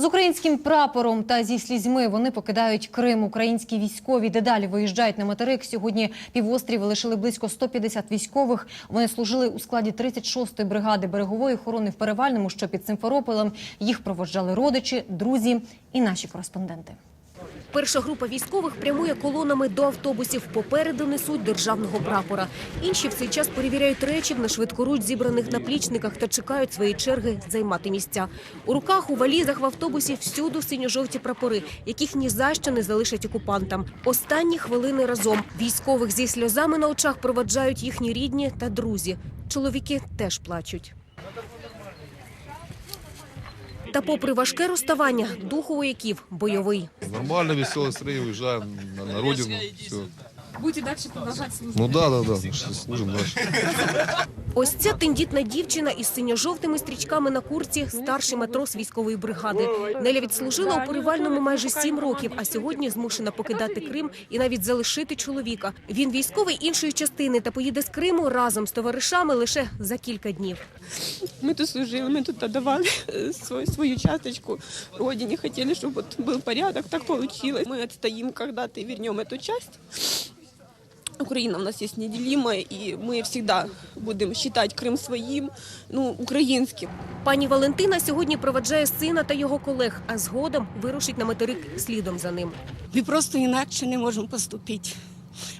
З українським прапором та зі слізьми вони покидають Крим. Українські військові дедалі виїжджають на материк. Сьогодні півострів лишили близько 150 військових. Вони служили у складі 36-ї бригади берегової охорони в Перевальному, що під Симферополем. Їх проводжали родичі, друзі і наші кореспонденти. Перша група військових прямує колонами до автобусів. Попереду несуть державного прапора. Інші в цей час перевіряють речі в нашвидкоруч зібраних наплічниках та чекають своєї черги займати місця. У руках у валізах в автобусі всюду синьо-жовті прапори, яких ні за що не залишать окупантам. Останні хвилини разом військових зі сльозами на очах проваджають їхні рідні та друзі. Чоловіки теж плачуть. Та попри важке розставання, дух у вояків бойовий. Нормально, веселое стрій, уезжаем на, на родину. Все Будете дальше продолжать служить? Ну да, да, да, мы ж служим дальше. Ось ця тендітна дівчина із синьо-жовтими стрічками на курці, старший матрос військової бригади. Неля відслужила у Поривальному майже сім років, а сьогодні змушена покидати Крим і навіть залишити чоловіка. Він військовий іншої частини та поїде з Криму разом з товаришами лише за кілька днів. Мы тут служили, мы тут отдавали э, свой, свою часточку родине, хотели, чтобы вот был порядок, так получилось. Мы отстоим когда-то и вернем эту часть. Украина у нас есть неделимая, и мы всегда будем считать Крым своим, ну, украинским. Пані Валентина сьогодні проведжає сина та його колег, а згодом вирушить на материк слідом за ним. Ми просто інакше не можемо поступити.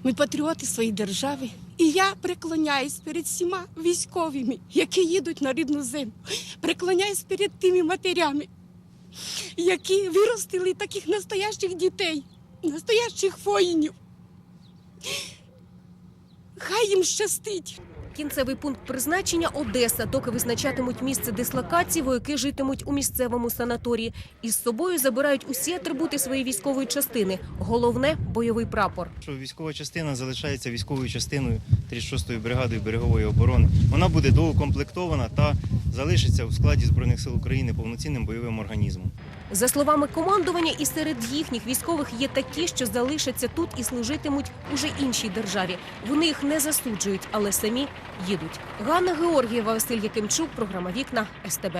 Ми патріоти своєї держави. І я преклоняюсь перед всіма військовими, які їдуть на рідну землю. Преклоняюсь перед тими матерями, які виростили таких настоящих дітей, настоящих воїнів. Хай їм щастить. Кінцевий пункт призначення Одеса. Доки визначатимуть місце дислокації, вояки житимуть у місцевому санаторії. Із собою забирають усі атрибути своєї військової частини. Головне бойовий прапор. що військова частина залишається військовою частиною 36-ї бригади берегової оборони. Вона буде доукомплектована та залишиться у складі збройних сил України повноцінним бойовим організмом. За словами командування, і серед їхніх військових є такі, що залишаться тут і служитимуть уже іншій державі. Вони їх не засуджують, але самі їдуть. Ганна Георгієва, Василь Якимчук, програма Вікна СТБ.